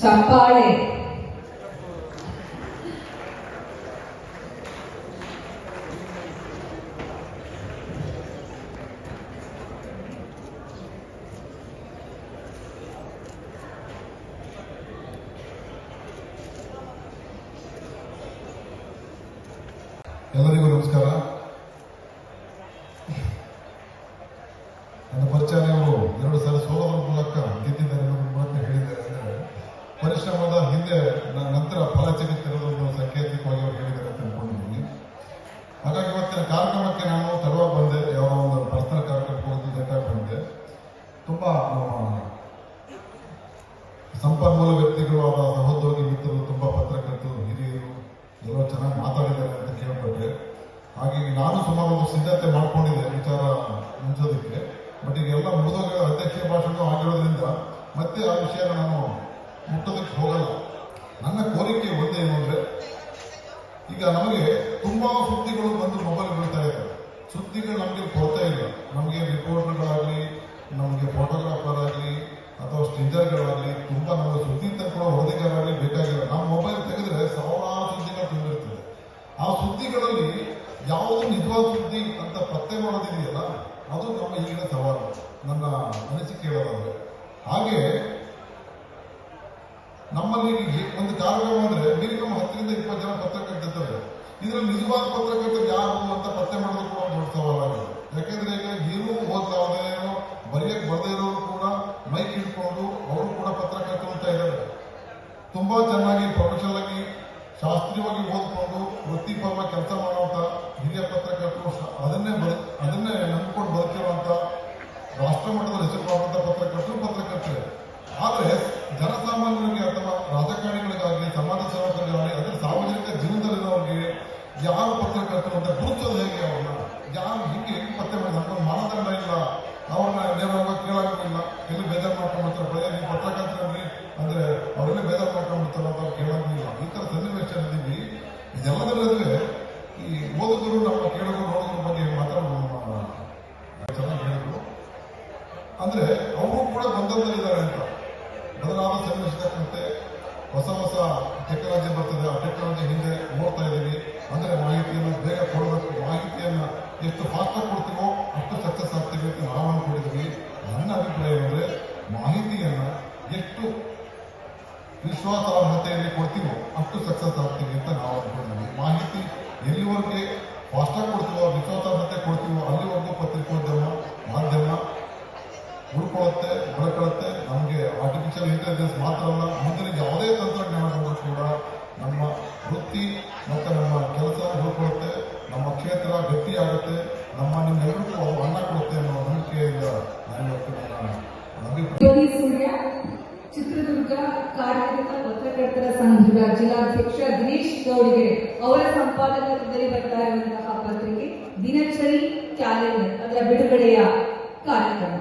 ಚಪ್ಪಾಳೆ ಎಲ್ಲರಿಗೂ ನಮಸ್ಕಾರ ನನ್ನ ಪರಿಚಯ ಅವರು ಎರಡು ಸಲ ಸೋಲೋದ್ರ ಮೂಲಕ ಗೆದ್ದಿದ್ದಾರೆ ಅನ್ನೋದ್ರ ಮೂಲಕ ಹೇಳಿದ್ದಾರೆ ಅಂದರೆ ಪರಿಶ್ರಮದ ಹಿಂದೆ ನಂತರ ಫಲ ಸಿಗುತ್ತಿರೋದನ್ನು ಸಂಕೇತಿಕವಾಗಿ ಅವರು ಹೇಳಿದ್ದಾರೆ ಅಂತ ಅನ್ಕೊಂಡಿದ್ದೀನಿ. ಹಾಗಾಗಿ ಇವತ್ತಿನ ಕಾರ್ಯಕ್ರಮಕ್ಕೆ ನಾನು ತಡವಾಗಿ ಬಂದೆ ಯಾವ ಒಂದು ಪರ್ಸನಲ್ ಕಾರ್ಯಕ್ರಮಕ್ಕೆ ಬೇಕಾಗಿ ಬಂದೆ. ತುಂಬಾ ಸಂಪನ್ಮೂಲ ವ್ಯಕ್ತಿಗಳು ಅವರ ಸಹೋದ್ಯೋಗಿ ಮಿತ್ರರು, ತುಂಬಾ ಪತ್ರಕರ್ತರು, ಹಿರಿಯರು ಎಲ್ಲೋ ಚೆನ್ನಾಗಿ ಮಾತಾಡಿದ್ದಾರೆ ಅಂತ ಕೇಳ್ಪಟ್ಟೆ. ಹಾಗಾಗಿ ನಾನು ಸುಮಾರು ಒಂದು ಸಿದ್ಧತೆ ಮಾಡ್ಕೊಂಡಿದ್ದೆ ವಿಚಾರ ಮುಂಚೋದಕ್ಕೆ ಬಟ್ ಈಗ ಎಲ್ಲ ಮುಗಿದೋಗಿರೋ ಅಧ್ಯಕ್ಷೀಯ ಭಾಷಣ ಆಗಿರೋದ್ರಿಂದ ಮತ್ತೆ ಆ ವಿಷಯನ ನಾನು ಮುಟ್ಟೋದಕ್ಕೆ ಹೋಗಲ್ಲ. ನನ್ನ ಕೋರಿಕೆ ಒಂದೇ ಏನು ಅಂದ್ರೆ ಈಗ ನಮಗೆ ತುಂಬಾ ಸುದ್ದಿಗಳು ಬಂದು ಮೊಬೈಲ್ ಬೀಳ್ತಾ ಇದೆ ಸುದ್ದಿಗಳು ನಮಗೆ ಕೊಡ್ತಾ ಇಲ್ಲ. ನಮಗೆ ರಿಪೋರ್ಟರ್ಗಳಾಗಲಿ ನಮಗೆ ಫೋಟೋಗ್ರಾಫರ್ ಆಗಲಿ ಅಥವಾ ಸ್ಟಿಂಜರ್ಗಳಾಗಲಿ ತುಂಬಾ ನಮಗೆ ಸುದ್ದಿ ತಗೊಳ್ಳೋ ಹೊರದಿಗಾರಾಗಲಿ ಬೇಕಾಗಿಲ್ಲ. ನಮ್ಮ ಮೊಬೈಲ್ ತೆಗೆದ್ರೆ ಸಾವಿರಾರು ಸುದ್ದಿಗಳು ತುಂಬಿರ್ತದೆ. ಆ ಸುದ್ದಿಗಳಲ್ಲಿ ಯಾವುದು ನಿಜವಾದ ಸುದ್ದಿ ಅಂತ ಪತ್ತೆ ಮಾಡೋದಿದೆಯಲ್ಲ, ಅದು ನಮ್ಮ ಈಗಿನ ಸವಾಲು. ನನ್ನ ಅನಿಸಿಕೆ ಹೇಳೋದಾದ್ರೆ. ಹಾಗೆ ನಮ್ಮಲ್ಲಿ ಒಂದು ಕಾರ್ಯಕ್ರಮ ಅಂದ್ರೆ ಮಿನಿಮಮ್ ಹತ್ತರಿಂದ ಇಪ್ಪತ್ತು ಜನ ಪತ್ರಕರ್ತರು ಇದರಲ್ಲಿ ನಿಜವಾದ ಪತ್ರಕರ್ತರು ಯಾರು ಅಂತ ಪತ್ತೆ ಕೂಡ ಒಂದು ದೊಡ್ಡ ಯಾಕೆಂದ್ರೆ ಈಗ ಏನೂ ಓದ್ಲಾದೇನೋ ಬರೆಯಕ್ಕೆ ಬರದೇ ಇರೋರು ಕೂಡ ಮೈಕ್ ಇಟ್ಕೊಂಡು ಅವರು ಕೂಡ ಪತ್ರಕರ್ತರು ಅಂತ ಇದ್ದಾರೆ. ತುಂಬಾ ಚೆನ್ನಾಗಿ ಪ್ರೊಫೆಷನಲ್ ಆಗಿ ಶಾಸ್ತ್ರೀಯವಾಗಿ ಓದ್ಕೊಂಡು ವೃತ್ತಿಪರವಾಗಿ ಕೆಲಸ ಮಾಡುವಂತ ಹಿರಿಯ ಪತ್ರಕರ್ತರು ಅದನ್ನೇ ಅದನ್ನೇ ಯಾರು ಪತ್ರಕರ್ತರು ಅಂತ ಗುರುತಿಸೋದು ಹೇಗೆ ಅವ್ರನ್ನ? ಯಾರು ಹಿಂಗೆ ಹೆಂಗ್ ಪತ್ತೆ ಇಲ್ಲ ಮಾನದಂಡ ಇಲ್ಲ. ಅವ್ರನ್ನ ನೇರವಾಗಿ ಕೇಳಾಗಿಲ್ಲ. ಎಲ್ಲಿ ಬೇಜಾರು ಮಾಡ್ಕೊಂಡ್ಬಿಡ್ತಾರೆ ಬರೀ ನೀವು ಪತ್ರಕರ್ತರಲ್ಲಿ ಅಂದ್ರೆ ಅವರೆಲ್ಲ ಬೇಜಾರು ಮಾಡ್ಕೊಂಡ್ಬಿಡ್ತಾರೆ ಅಂತ ಕೇಳೋದಿಲ್ಲ ಈ ತರ ಸನ್ನಿವೇಶದಲ್ಲಿ ಇದೆಲ್ಲದರಲ್ಲೇ ಈ ಓದುಗರು ನಮ್ಮ ಕೇಳೋದು ನೋಡೋದ್ರ ಬಗ್ಗೆ ಮಾತಾಡೋದು ಚೆನ್ನಾಗಿ ಹೇಳಿದ್ರು. ಅಂದ್ರೆ ಅವರು ಕೂಡ ಗೊಂದಲದಲ್ಲಿದ್ದಾರೆ ಅಂತ. ಬದಲಾವಣೆ ಸನ್ನಿವೇಶ ಹೊಸ ಹೊಸ ಟೆಕ್ನಾಲಜಿ ಬರ್ತದೆ. ಆ ಟೆಕ್ನಾಲಜಿ ಹಿಂದೆ ನೋಡ್ತಾ ಇದ್ದೀವಿ ಅಂದ್ರೆ ಮಾಹಿತಿಯನ್ನು ಬೇಗ ಕೊಡಬೇಕು ಮಾಹಿತಿಯನ್ನ ಎಷ್ಟು ಫಾಸ್ಟ್ ಕೊಡ್ತೀವೋ ಅಷ್ಟು ಸಕ್ಸಸ್ ಆಗ್ತೀವಿ ಅಂತ ಆಹ್ವಾನ ಕೊಡಿದ್ವಿ. ನನ್ನ ಅಭಿಪ್ರಾಯ ಅಂದ್ರೆ ಮಾಹಿತಿಯನ್ನ ಎಷ್ಟು ವಿಶ್ವಾಸಾರ್ಹತೆಯಲ್ಲಿ ಕೊಡ್ತೀವೋ ಅಷ್ಟು ಸಕ್ಸಸ್ ಆಗ್ತೀವಿ ಅಂತ ನಾವು ಅನ್ಕೊಂಡಿದ್ವಿ ಮಾಹಿತಿ ಎಲ್ಲಿವರೆಗೆ ಫಾಸ್ಟಾಗಿ ಕೊಡ್ತೀವೋ, ವಿಶ್ವಾಸಾರ್ಹತೆ ಕೊಡ್ತೀವೋ, ಅಲ್ಲಿವರೆಗೂ ಪತ್ರಿಕೋದ್ಯಮ, ಮಾಧ್ಯಮ ಉಳ್ಕೊಳ್ಳುತ್ತೆ ಬೆಳಕೊಳ್ಳುತ್ತೆ ನಮಗೆ ಆರ್ಟಿಫಿಷಿಯಲ್ ಇಂಟೆಲಿಜೆನ್ಸ್ ಮಾತ್ರ ಅಲ್ಲ, ಮುಂದಿನ ಯಾವುದೇ ತಂತ್ರಜ್ಞಾನ ಕಾರ್ಯನಿರತ ಪತ್ರಕರ್ತರ ಸಂಘದ ಜಿಲ್ಲಾಧ್ಯಕ್ಷ ದಿನೇಶ್ ಗೌಡಿಗೆ ಅವರ ಸಂಪಾದಕತ್ವದಲ್ಲಿ ಬರ್ತಾ ಇರುವಂತಹ ಪತ್ರಿಕೆ ದಿನಚರಿ ಕ್ಯಾಲೆಂಡರ್ ಅದರ ಬಿಡುಗಡೆಯ ಕಾರ್ಯಕ್ರಮ.